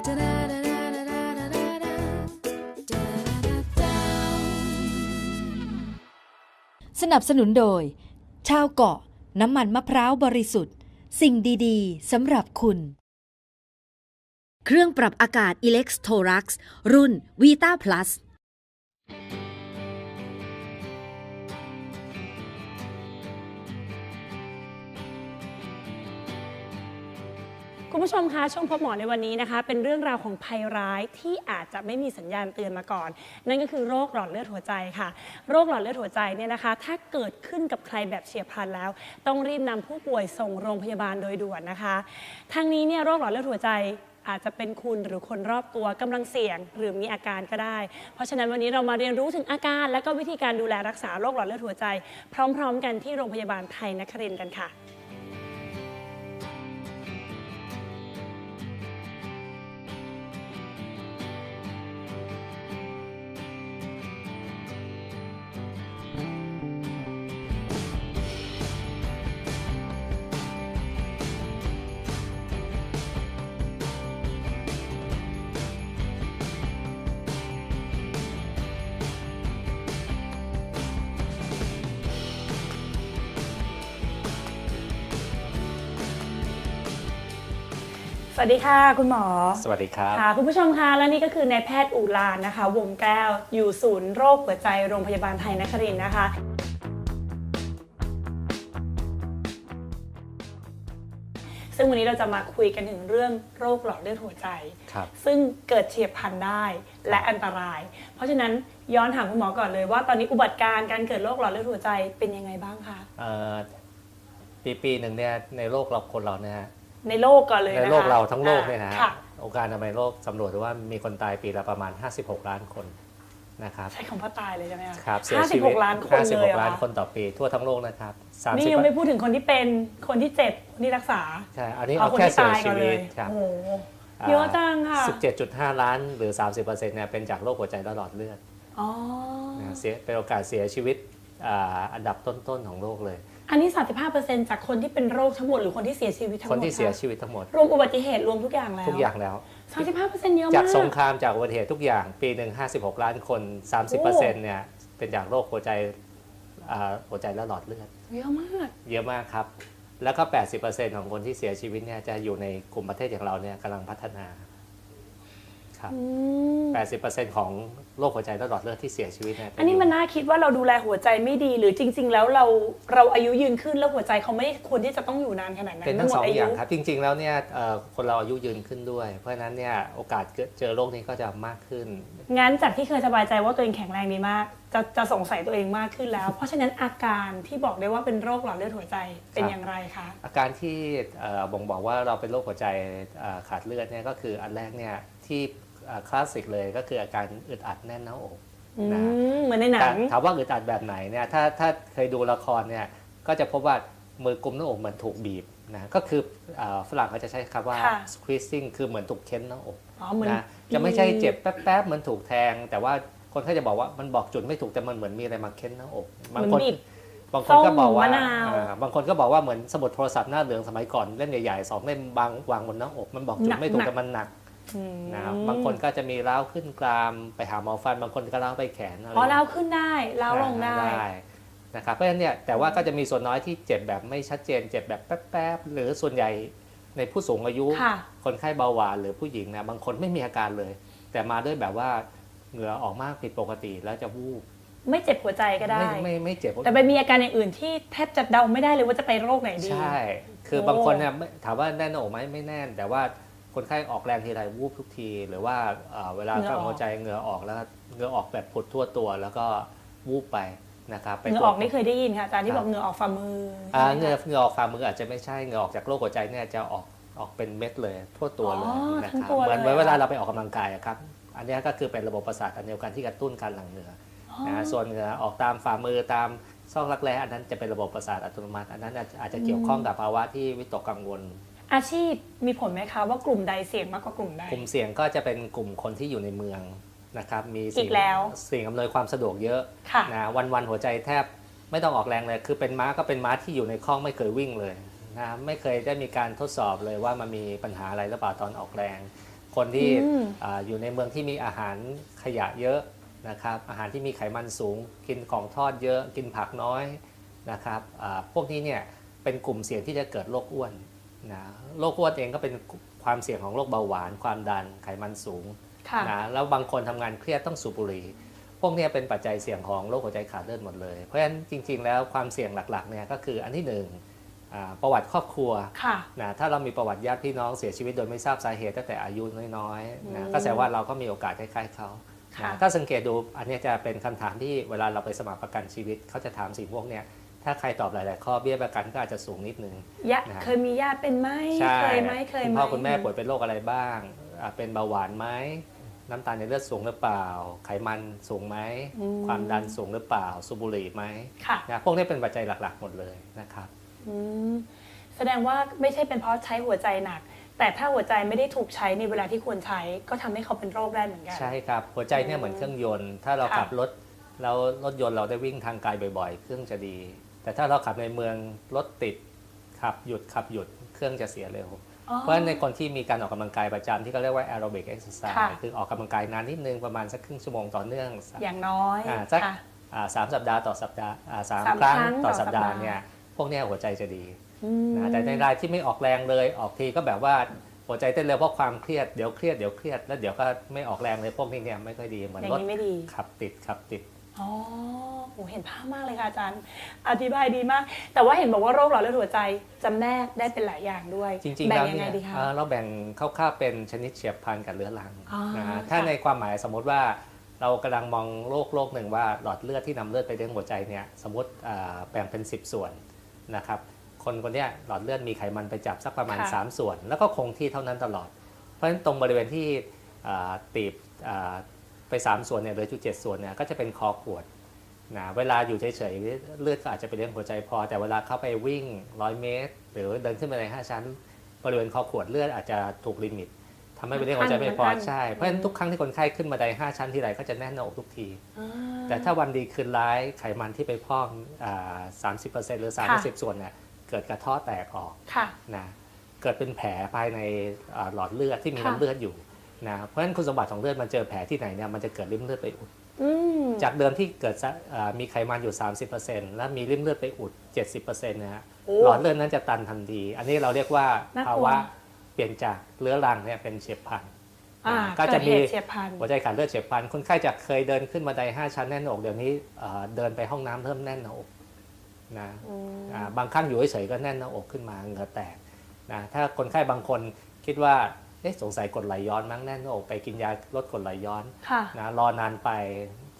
สนับสนุนโดย ชาวเกาะ น้ำมันมะพร้าวบริสุทธิ์ สิ่งดีๆสำหรับคุณ เครื่องปรับอากาศ Elex t o r u x รุ่น Vita Plus คุณผู้ชมคะช่วงพบหมอในวันนี้นะคะ เป็นเรื่องราวของภัยร้ายที่อาจจะไม่มีสัญญาณเตือนมาก่อน นั่นก็คือโรคหลอดเลือดหัวใจค่ะ โรคหลอดเลือดหัวใจเนี่ยนะคะ ถ้าเกิดขึ้นกับใครแบบเฉียบพลันแล้ว ต้องรีบนำผู้ป่วยส่งโรงพยาบาลโดยด่วนนะคะทั้งนี้เนี่ยโรคหลอดเลือดหัวใจอาจจะเป็นคุณหรือคนรอบตัวกำลังเสี่ยง หรือมีอาการก็ได้ เพราะฉะนั้นวันนี้เรามาเรียนรู้ถึงอาการ และก็วิธีการดูแลรักษาโรคหลอดเลือดหัวใจ พร้อม ๆ กันที่โรงพยาบาลไทยนครินทร์กันค่ะ วัสดีค่ะ คุณหมอ สวัสดีครับค่ะคุณผู้ชมคะและนี่ก็คือนายแพทย์อุลานนะคะ วงแก้วอยู่ศูนย์โรคหัวใจโรงพยาบาลไทยนครินทร์นะคะซึ่งวันนี้เราจะมาคุยกันถึงเรื่องโรคหลอดเลือดหัวใจครับซึ่งเกิดเฉียบพลันได้และอันตราย เพราะฉะนั้นย้อนถามคุณหมอก่อนเลยว่าตอนนี้อุบัติการณ์การเกิดโรคหลอดเลือดหัวใจเป็นยังไงบ้างคะเอ่อปีปีหนึ่งเนี่ยในโลกเราคนเราเนี่ยฮะ ในโลกก่อนเลยในนะคะโลกเราทั้งโลกเนี่ยนะฮะค่ะองค์การอนามัยโลกสำรวจว่ามีคนตายปีละประมาณ 56 ล้านคนนะครับใช้คำว่าตายเลยใช่ไหมคะครับห้าสิบหกล้านคนเลยเหรอ56ล้านคะคนต่อปีทั่วทั้งโลกนะครับนี่ยังไม่พูดถึงคนที่เป็นคนที่เจ็บคนที่รักษาใช่อันนี้เอาเอาคนแค่ที่เสียตายชีก่อนเลวิยตครับโอ้โหเยอะจังค่ะ17.5ล้านหรือ30%เนี่ยเป็นจากโรคหัวใจและหลอดเลือดอ๋อนะฮะเสียเป็นโอกาสเสียชีวิตอ่าอันดับต้นๆของโลกเลย อันนี้ 35%จากคนที่เป็นโรคทั้งหมดหรือคนที่เสียชีวิตทั้งหคมนดที่เสียคะชีวิตทั้งหมด รวมอุบัติเหตุรวมทุกอย่างแล้วทุกอย่างแล้ว 35%เยอะมาก จากสงครามจากอุบัติเหตุทุกอย่าง ปีหนึ่ง56 ล้านคน 30%เนี่ยเป็นจากโรคหัวใจอ่าหัวใจและหลอดเลือด เยอะมาก เยอะมากครับ แล้วก็ 80%ของคนที่เสียชีวิตเนี่ยจะอยู่ในกลุ่มประเทศอย่างเราเนี่ยกำลังพัฒนา ครับอืม80%ของโรคหัวใจและหลอดเลือดที่เสียชีวิตเนี่ยจะอันนี้มันน่าคิดว่าเราดูแลหัวใจไม่ดีหรือจริง ๆ แล้วเราเราอายุยืนขึ้นแล้วหัวใจเขาไม่ได้ควรที่จะต้องอยู่นานขนาดนั้นเป็นทั้งหมสดองอาอยุย่างครับ จริง ๆ แล้วเนี่ยเอ่อคนเราอายุยืนขึ้นด้วย เพราะฉะนั้นเนี่ยโอกาสเกิดเจอโรคนี้ก็จะมากขึ้น งั้นจากที่เคยสบายใจว่าตัวเองแข็งแรงดีมาก จะจะสงสัยตัวเองมากขึ้นแล้ว เพราะฉะนั้นอาการที่บอกได้ว่าเป็นโรคหลอดเลือดหัวใจเป็นครับอย่างไรคะอาการที่เอ่อบ่งบอกว่าเราเป็นโรคหัวใจเอ่อขาดเลือดเนี่ยก็คืออันแรกเนี่ยที่เอ่อ คลาสสิกเลยก็คืออาการอึดอัดแน่นหน้าอกอืนะมเหมือนในหนัแต่งถามว่าอึดอัดแบบไหนเนี่ยถ้าถ้าเคยดูละครเนี่ยก็จะพบว่ามือกุมหน้าอกเหมือนถูกบีบนะก็คือเอ่อฝรั่งเขาจะใช้คำว่าค่ะ squeezing คือเหมือนถูกเค้นหน้าอกอ๋อเหมือนนะจะไม่ใช่เจ็บแป๊บๆเหมือนถูกแทง แต่ว่าคนเขาจะบอกว่ามันบอกจุดไม่ถูกแต่มันเหมือนมีอะไรมาเค้นหน้าอกเหบางมือนคนบีบบางคนก็บอกว่าส้มมะนาวเอ่อบางคนก็บอกว่าเหมือนสมุดโทรศัพท์หน้าเหลืองสมัยก่อนเล่มใหญ่ๆสองเล่มบางวางบนหน้าอก มันบอกจุดไม่ถูกแต่มันหนักอืม นะครับบางคนก็จะมีร้าวขึ้นกรามไปหาหมอฟันบางคนก็ร้าวไปแขนอะไรอ๋อเล้าวขึ้นได้เล้าวลงได้นะครับเพราะฉะนั้นเนี่ยแต่ว่าก็จะมีส่วนน้อยที่เจ็บแบบไม่ชัดเจน เจ็บแบบแป๊บๆหรือส่วนใหญ่ในผู้สูงอายุค่ะคนไข้เบาหวานหรือผู้หญิงนะบางคนไม่มีอาการเลย แต่มาด้วยแบบว่าเหงื่อออกมากผิดปกติแล้วจะวูบไม่เจ็บหัวใจก็ได้ ไม่ไม่ไม่เจ็บ แต่ไปมีอาการอย่างอื่นที่แทบจะเดาไม่ได้เลยว่าจะไปโรคไหนดี ใช่ คือโอ้บางคนเนี่ยไม่ถามว่าแน่นหน้าอกไหมไม่แน่น แต่ว่า คนไข้ออกแรงทีไรวูบทุกที หรือว่าเอ่อเวลาเหงื่อเข้าออกหัวใจเหงื่อออกแล้วเหงื่อออกแบบผุดทั่วตัวแล้วก็วูบไปนะครับไปเหงื่อตรวจออกนี่เคยได้ยินค่ะอาจารย์ที่ครับบอกเหงื่อออกฝ่ามืออ่าใช่ไหมเหงื่อคะเหงื่อออกฝ่ามืออาจจะไม่ใช่เหงื่อออกจากโรคหัวใจเนี่ยจะออกออกเป็นเม็ดเลยทั่วตัวเลยอ๋อนะทั้งครับตัวเหมือนเลยเหมือนเวลาอะเราไปออกกำลังกายอะครับ อันเนี้ยก็คือเป็นระบบประสาทอันเดียวกันที่กระตุ้นการหลั่งเหงื่ออ๋อนะฮะส่วนเหงื่อออกตามฝ่ามือตามซอกรักแร้อันนั้นจะเป็นระบบประสาทอัตโนมัติ อันนั้นอาจอาจจะเกี่ยวข้องกับภาวะที่วิตกกังวล อาชีพมีผลไหมคะว่ากลุ่มใดเสี่ยงมากกว่ากลุ่มใดกลุ่มเสี่ยงก็จะเป็นกลุ่มคนที่อยู่ในเมืองนะครับมีอีสิ่งกแล้วสิ่งอำนวยความสะดวกเยอะค่ะนะวันวันๆหัวใจแทบไม่ต้องออกแรงเลย คือเป็นม้าก็เป็นม้าที่อยู่ในคอกไม่เคยวิ่งเลยนะไม่เคยได้มีการทดสอบเลยว่ามันมีปัญหาอะไรหรือเปล่าตอนออกแรง คนที่อืมอ่าอยู่ในเมืองที่มีอาหารขยะเยอะนะครับอาหารที่มีไขมันสูง กินของทอดเยอะ กินผักน้อยนะครับอ่าพวกนี้เนี่ยเป็นกลุ่มเสี่ยงที่จะเกิดโรคอ้วน นะโรคอ้วนเองก็เป็นความเสี่ยงของโรคเบาหวาน ความดันไขมันสูงค่ะนะแล้วบางคนทำงานเครียดต้องสูบบุหรี่พวกเนี้เป็นปัจจัยเสี่ยงของโรคหัวใจขาดเลือดหมดเลย เพราะฉะนั้นจริง ๆ แล้วความเสี่ยงหลักๆเนี่ยก็คืออันที่หนึ่งอ่าประวัติครอบครัวค่ะนะถ้าเรามีประวัติญาติพี่น้องเสียชีวิตโดยไม่ทราบสาเหตุตั้งแต่อายุน้อยๆอืนะมก็แสดงว่าเราก็มีโอกาสคล้ายๆเขาค่ะนะถ้าสังเกตดูอันเนี้ยจะเป็นคำถามที่เวลาเราไปสมัครประกันชีวิตเขาจะถามสิ่งพวกเนี้ย ถ้าใครตอบหลาย ๆ ข้อเบี้ยประกันก็อาจจะสูงนิดนึง ยะนะเคยมีญาติเป็นไหมใช่เคยไหมเคยคุณไหมพ่อคุณแม่ป่วยเป็นโรคอะไรบ้างอ่าเป็นเบาหวานไหมน้ำตาลในเลือดสูงหรือเปล่า ไขมันสูงไหมความดันสูงหรือเปล่าสูบบุหรี่ไหมค่ะนะพวกนี้เป็นปัจจัยหลัก ๆ หมดเลยนะครับ อืมแสดงว่าไม่ใช่เป็นเพราะใช้หัวใจหนัก แต่ถ้าหัวใจไม่ได้ถูกใช้ในเวลาที่ควรใช้ ก็ทำให้เขาเป็นโรคได้เหมือนกัน ใช่ครับ หัวใจเนี่ยเหมือนเครื่องยนต์ ถ้าเราค่ะขับรถแล้วรถยนต์เราได้วิ่งทางไกลบ่อย ๆ เครื่องจะดี แต่ถ้าเราขับในเมืองรถติดขับหยุดขับหยุดเครื่องจะเสียเร็วอ๋อเพราะฉะนั้นในคนที่มีการออกกำลังกายประจำที่เขาเรียกว่า aerobic exercise ค่ะคือออกกำลังกายนานนิดนึงประมาณสักครึ่งชั่วโมงต่อเนื่อง อย่างน้อยอ่าสักค่ะอ่าสามสัปดาห์ต่อสัปดาห์อ่าสามสามครั้งครั้งต่อต่อสัปดาห์สัปดาห์เนี่ยพวกเนี้ยหัวใจจะดีอืมนะแต่ในรายที่ไม่ออกแรงเลยออกทีก็แบบว่าหัวใจเต้นเร็วเพราะความเครียดเดี๋ยวเครียดเดี๋ยวเครียดแล้วเดี๋ยวก็ไม่ออกแรงเลยพวกนี้เนี่ยไม่ค่อยดีเหมือนอย่างรถนี้ไม่ดีขับติดขับติด อ๋อโหเห็นภาพมากเลยค่ะอาจารย์ อธิบายดีมาก แต่ว่าเห็นบอกว่าโรคหลอดเลือดหัวใจจำแนกได้เป็นหลายอย่างด้วยจริงๆแบ่แล้งวยังเนี่ไงยดีคะ เอ่อเราแบ่งคร่าวๆเป็นชนิดเฉียบพลันกับเรื้อรังอ๋อนะฮะถ้าค่ะ ในความหมายสมมติว่าเรากำลังมองโรคโรคหนึ่งว่าหลอดเลือดที่นำเลือดไปเลี้ยงหัวใจเนี่ยสมมติอ่าแบ่งเป็น 10 ส่วนนะครับคนคนเนี้ยหลอดเลือดมีไขมันไปจับสักประมาณ ค่ะ 3 ส่วน แล้วก็คงที่เท่านั้นตลอด เพราะฉะนั้นตรงบริเวณที่อ่าตีบอ่า ไป 3 ส่วนเนี่ยเหลือจุดเจ็ดส่วนเนี่ยก็จะเป็นคอขวดนะเวลาอยู่เฉยๆเลือดก็อาจจะไปเลี้ยงหัวใจพอ แต่เวลาเข้าไปวิ่ง100เมตร หรือเดินขึ้นไปใน5ชั้น บริเวณคอขวดเลือดอาจจะถูกลิมิตทำให้ไปเลี้ยงหัวใจไม่พอมันอั้นใช่เพราะฉะนั้นทุกครั้งที่คนไข้ขึ้นมาได5ชั้นทีไรก็จะแน่นหน้าอกทุกทีอ่าแต่ถ้าวันดีคืนร้ายไขมันที่ไปพอกอ่า30%หรือค่ะ30ส่วนเนี่ยเกิดกระเท้อแตกออกค่ะนะเกิดเป็นแผลภายในอ่าหลอดเลือดที่มีค่ะน้ำเลือดอยู่ นะเพราะฉะนั้นคุณสมบัติของเลือดมันเจอแผลที่ไหนเนี่ยมันจะเกิดริ่มเลือดไปอุดอืมจากเดิมที่เกิดซะอ่ามีไขมันอยู่ 30%แล้วมีริ่มเลือดไปอุด 70%นะฮะโอ้หลอดเลือดนั้นจะตันทันที อันนี้เราเรียกว่าน่ากลัวภาวะเปลี่ยนจากเรื้อรังเนี่ยเป็นเฉียบพลันอ่าก็จะมีเกิดเหตุเฉียบพลันหัวใจขาดเลือดเฉียบพลันคนไข้จากเคยเดินขึ้นบันได5 ชั้นแน่นหน้าอก เดี๋ยวนี้เอ่อเดินไปห้องน้ำเริ่มแน่นหน้าอกนะอืมอ่าบางครั้งอยู่เฉยๆก็แน่นหน้าอกขึ้นมาเหงื่อแตกนะถ้าคนไข้บางคนคิดว่า เอ๊ะสงสัยกดไหลย้อนมั้งแน่นหน้าอกไปกินยาลดกดไหลย้อนค่ะนะรอนานไป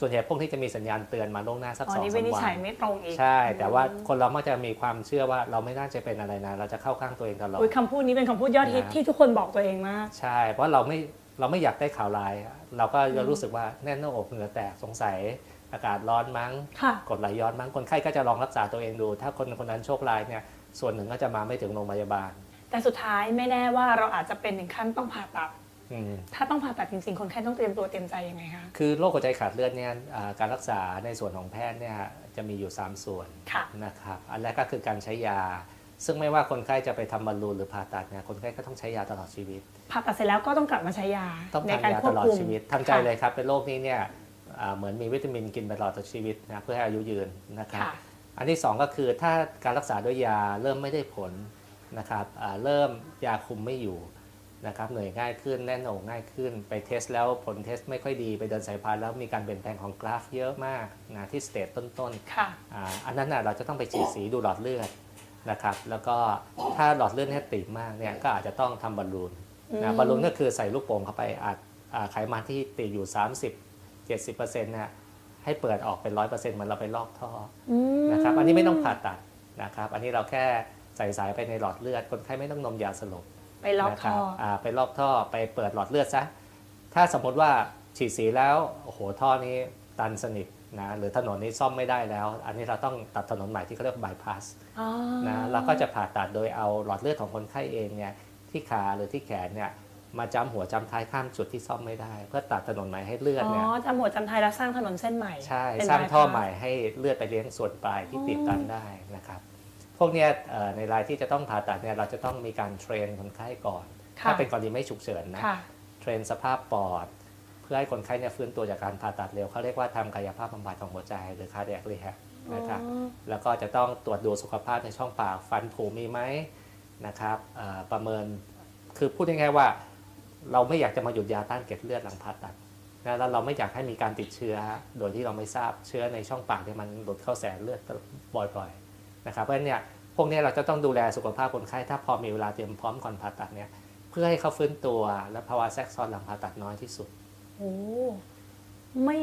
ส่วนใหญ่พวกที่จะมีสัญญาณเตือนมาล่วงหน้าสักอ๋อสองนี่สาวิมนิจวัฉัยนไม่ตรงอีก ใช่ แต่ว่าคนเรามักจะมีความเชื่อว่าเราไม่น่าจะเป็นอะไรนะ เราจะเข้าข้างตัวเองตลอดอุ๊ยคำพูดนี้เป็นคำพูดยอดฮิตนะที่ทุกคนบอกตัวเองมาก ใช่ เพราะเราไม่เราไม่อยากได้ข่าวร้ายอะเราก็จะรู้สึกว่าแน่นหน้าอกเหงื่อแตกสงสัยอากาศร้อนมั้งค่ะกดไหลย้อนมั้ง คนไข้ก็จะลองรักษาตัวเองดู ถ้าคนคนนั้นโชคร้ายเนี่ย ส่วนหนึ่งก็จะมาไม่ถึงโรงพยาบาล แต่สุดท้ายไม่แน่ว่าเราอาจจะเป็นถึงขั้นต้องผ่าตัดอืมถ้าต้องผ่าตัดจริงๆ คนไข้ต้องเตรียมตัวเตรียมใจยังไงคะ คือโรคหัวใจขาดเลือดเนี่ยอ่าการรักษาในส่วนของแพทย์เนี่ยจะมีอยู่ 3 ส่วนค่ะนะครับ อันแรกก็คือการใช้ยา ซึ่งไม่ว่าคนไข้จะไปทำบอลลูนหรือผ่าตัดเนี่ยคนไข้ก็ต้องใช้ยาตลอดชีวิต ผ่าตัดเสร็จแล้วก็ต้องกลับมาใช้ยา ต้องในทานการยาควตบลอดคุมชีวิตทำใจค่ะเลยครับ เป็นโรคนี้เนี่ยอ่าเหมือนมีวิตามินกินไปตลอดชีวิตนะเพื่อให้อายุยืนนะครับค่ะอันที่ 2 ก็คือถ้าการรักษาด้วยยาเริ่มไม่ได้ผล นะครับอ่าเริ่มยาคุมไม่อยู่นะครับเหนื่อยง่ายขึ้นแน่นหน้าอกง่ายขึ้นไปเทสแล้วผลเทสไม่ค่อยดีไปเดินสายพานแล้วมีการเปลี่ยนแปลงของกราฟเยอะมากนะที่สเตจต้นๆค่ะอ่าอันนั้นน่ะเราจะต้องไปฉีดสีดูหลอดเลือดนะครับแล้วก็ถ้าหลอดเลือดเนี่ยตีบมากเนี่ยก็อาจจะต้องทำบอลลูนอืนะมบอลลูนก็คือใส่ลูกโป่งเข้าไปอัดอ่าไขมันที่ตีบอยู่ 30 70%เนี่ยให้เปิดออกเป็น 100%เหมือนเราไปลอกท่ออืมนะครับอันนี้ไม่ต้องผ่าตัดนะครับอันนี้เราแค่ ใส่สายไปในหลอดเลือด คนไข้ไม่ต้องนมยาสลบไปล็อกนะคท่รัอบอ่าไปลอกท่อไปเปิดหลอดเลือดซะถ้าสมมติว่าฉีดสีแล้วโอ้โหท่อนี้ตันสนิทนะหรือถนนนี้ซ่อมไม่ได้แล้ว อันนี้เราต้องตัดถนนใหม่ที่เขาเรียกบายพาสอ๋อนะเราก็จะผ่าตัดโดยเอาหลอดเลือดของคนไข้เองเนี่ยที่ขาหรือที่แขนเนี่ยมาจ้ำหัวจ้ำท้ายข้ามจุดที่ซ่อมไม่ได้ เพื่อตัดถนนใหม่ให้เลือดอ๋อเนี่ยจำหัวจำไทยแล้วสร้างถนนเส้นใหม่ใช่เป็นสร้างท่อ bypass ใหม่ให้เลือดไปเลี้ยงส่วนปลายที่ตีบตันได้นะครับ พวกเนี้ยเอ่อในรายที่จะต้องผ่าตัดเนี่ยเราจะต้องมีการเทรนคนไข้ก่อนค่ะถ้าเป็นกรณีไม่ฉุกเฉินนะค่ะเทรนสภาพปอด เพื่อให้คนไข้เนี่ยฟื้นตัวจากการผ่าตัดเร็วเขาเรียกว่าทำกายภาพบำบัดของหัวใจหรือ cardiac rehab นะครับอ๋อแล้วก็จะต้องตรวจดูสุขภาพในช่องปากฟันผุมีไหมนะครับเอ่อประเมินคือพูดง่ายๆว่า เราไม่อยากจะมาหยุดยาต้านเกล็ดเลือดหลังผ่าตัดนะแล้วเราไม่อยากให้มีการติดเชื้อ โดยที่เราไม่ทราบเชื้อในช่องปากเนี่ยมันหลุดเข้าแสนเลือดบ่อยๆ นะครับเพราะฉะนั้นเนี่ยพวกเนี้เราจะต้องดูแลสุขภาพคนไข้ ถ้าพอมีเวลาเตรียมพร้อมก่อนผ่าตัดเนี่ยเพื่อให้เขาฟื้นตัวและภาวะแทรกซ้อนหลังผ่าตัดน้อยที่สุดโอ้ไม่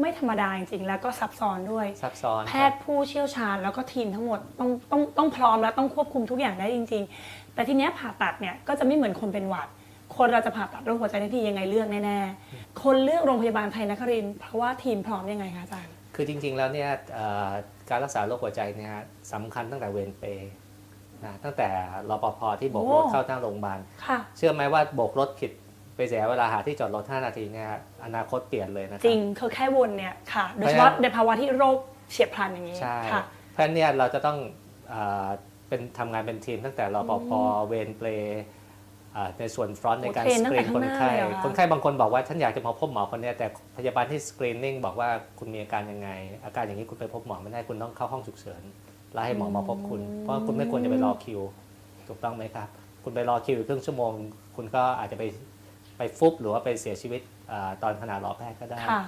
ไม่ธรรมดาจริงๆ แล้วก็ซับซ้อนด้วย ซับซ้อน แพทย์ผู้เชี่ยวชาญแล้วก็ทีมทั้งหมดต้องต้องต้องพร้อมและต้องควบคุมทุกอย่างได้จริง ๆ แต่ทีเนี้ยผ่าตัดเนี่ยก็จะไม่เหมือนคนเป็นหวัด คนเราจะผ่าตัดโรคหัวใจทันทียังไงเลือกแน่ๆ คนเลือกโรงพยาบาลไทยนครินทร์เพราะว่าทีมพร้อมยังไงคะอาจารย์ คือจริงๆแล้วเนี่ยเอ่อการรักษาโรคหัวใจเนี่ยสำคัญตั้งแต่เวรเปรย์นะตั้งแต่รปภที่โบกรถโอ้เข้าทางโรงพยาบาลค่ะเชื่อไหมว่าโบกรถผิดไปเสียเวลาหาที่จอดรถ 5 นาทีเนี่ยอนาคตเปลี่ยนเลยนะคจรัริบงคือแค่วนเนี่ยค่ะโดยเฉพาะในภาวะที่โรคเฉียบพลันอย่างนี้ใช่ค่ะเพราะฉะนั้นเนี่ยเราจะต้องเอ่อเป็นทำงานเป็นทีมตั้งแต่รปภเวรเปรย์เอ่อ ในส่วนฟรอนต์ในการโอ้เทรนสตั้งกแต่รีนข้างคนหน้าไข้เลยเหรอคะคนไข้บางคนบอกว่าฉันอยากจะมาพบหมอคนเนี้ยแต่พยาบาลที่สกรีนนิ่งบอกว่าคุณมีอาการยังไง อาการอย่างนี้คุณไปพบหมอไม่ได้คุณต้องเข้าห้องฉุกเฉินแล้วให้หมอมาพบคุณ เพราะคุณไม่ควรจะไปรอคิว ถูกต้องไหมครับ คุณไปรอคิวอยู่ครึ่งชั่วโมง คุณก็อาจจะไปไปฟุบหรือว่าไปเสียชีวิตอาตอนขณะรอแพทย์ก็ได้ค่ะ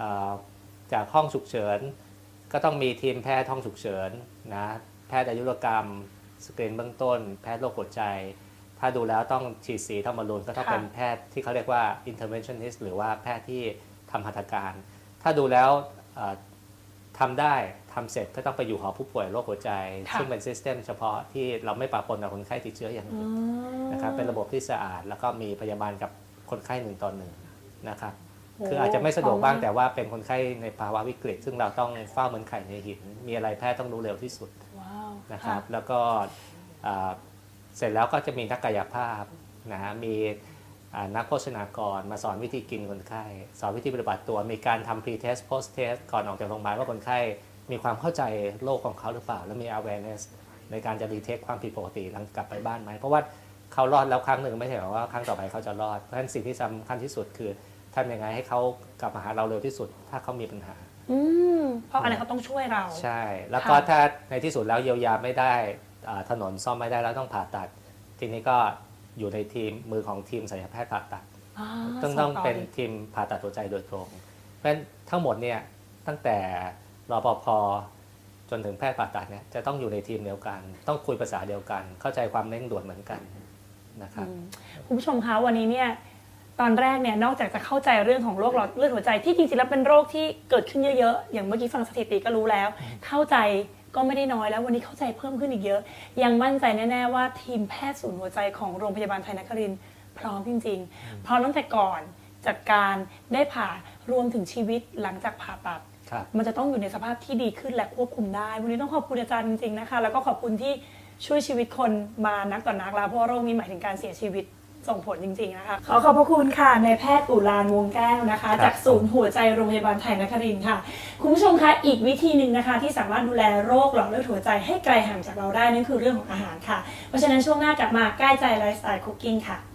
อ่าจากห้องฉุกเฉิน ก็ต้องมีทีมแพทย์ห้องฉุกเฉินนะแพทย์อายุรกรรม สกรีนเบื้องต้น แพทย์โรคหัวใจ ถ้าดูแล้วต้องฉีดสีทำบอลลูนก็ต้องค่ะเป็นแพทย์ที่เขาเรียกว่า interventionist หรือว่าแพทย์ที่ทำหัตถการ ถ้าดูแล้วอ่าทำได้ทำเสร็จก็ต้องไปอยู่หอผู้ป่วยโรคหัวใจค่ะซึ่งเป็นซิสเต็มเฉพาะที่เราไม่ปะปนกับคนไข้ติดเชื้ออย่างอ๋อื่อนนะครับเป็นระบบที่สะอาด แล้วก็มีพยาบาลกับคนไข้หนึ่งต่อหนึ่งนะครับโอ้คืออาจจะไม่สะดวกบ้างพร้อมมแต่ว่าเป็นคนไข้ในภาวะวิกฤต ซึ่งเราต้องเฝ้าเหมือนไข่ในหิน มีอะไรแพทย์ต้องรู้เร็วที่สุดว้าวนะครับ แล้วก็อ่า เสร็จแล้วก็จะมีนักกายภาพนะฮะมีอ่านักโภชนากรมาสอนวิธีกินคนไข้ สอนวิธีปฏิบัติตัว มีการทำ pre test post test ก่อนออกจากโรงพยาบาลว่าคนไข้ มีความเข้าใจโรคของเขาหรือเปล่า และมี awareness ในการจะ detect ความผิดปกติหลังกลับไปบ้านไหม เพราะว่าเขารอดแล้วครั้งหนึ่งไม่ใช่หมายความว่าครั้งต่อไปเขาจะรอด เพราะฉะนั้นสิ่งที่สำคัญที่สุดคือทำยังไงให้เขากลับมาหาเราเร็วที่สุด ถ้าเขามีปัญหาอืมเพราะอะไรเขาต้องช่วยเรา ใช่ แล้วก็ค่ะถ้าในที่สุดแล้วเยียวยาไม่ได้อ่า ถนนซ่อมไม่ได้แล้วต้องผ่าตัด ทีนี้ก็อยู่ในทีมมือของทีมศัลยแพทย์ผ่าตัดอ่าต้องส่ต้องต่เป็นลยทีมผ่าตัดหัวใจโดยตรง เพราะฉะนั้นทั้งหมดเนี่ยตั้งแต่รปภจนถึงแพทย์ผ่าตัดเนี่ยจะต้องอยู่ในทีมเดียวกัน ต้องคุยภาษาเดียวกัน เข้าใจความเร่งด่วนเหมือนกันนะครับอืมคุณผู้ชมคะวันนี้เนี่ยตอนแรกเนี่ยนอกจากจะเข้าใจเรื่องของโรคหลอดเลือดหัวใจที่จริงๆแล้วเป็นโรคที่เกิดขึ้นเยอะๆ อย่างเมื่อกี้ฟังสถิติก็รู้แล้ว เข้าใจ ก็ไม่ได้น้อยแล้ววันนี้เข้าใจเพิ่มขึ้นอีกเยอะ ยังมั่นใจแน่ๆว่าทีมแพทย์ศูนย์หัวใจของโรงพยาบาลไทยนครินทร์พร้อมจริงๆพร้อมตั้งแต่ก่อนจัดการได้ผ่ารวมถึงชีวิตหลังจากผ่าตัดครับมันจะต้องอยู่ในสภาพที่ดีขึ้นและควบคุมได้ วันนี้ต้องขอบคุณอาจารย์จริงๆนะคะ แล้วก็ขอบคุณที่ช่วยชีวิตคนมานักต่อนนักแล้วเพราะว่าโรคนี้หมายถึงการเสียชีวิต ส่งผลจริง ๆ นะคะ ขอขอบพระคุณค่ะในายแพทย์อุลานวงแก้วนะคะครับจากศูนย์หัวใจโรงพยาบาลไทยนครินทร์ค่ะ คุณผู้ชมคะอีกวิธีหนึ่งนะคะ ที่สามารถดูแลโรคหลอดเลือดหัวใจให้ไกลห่างจากเราได้นั่นคือเรื่องของอาหารค่ะ เพราะฉะนั้นช่วงหน้ากลับมาใกล้ใจไลฟ์สไตล์คุกกิ้งค่ะ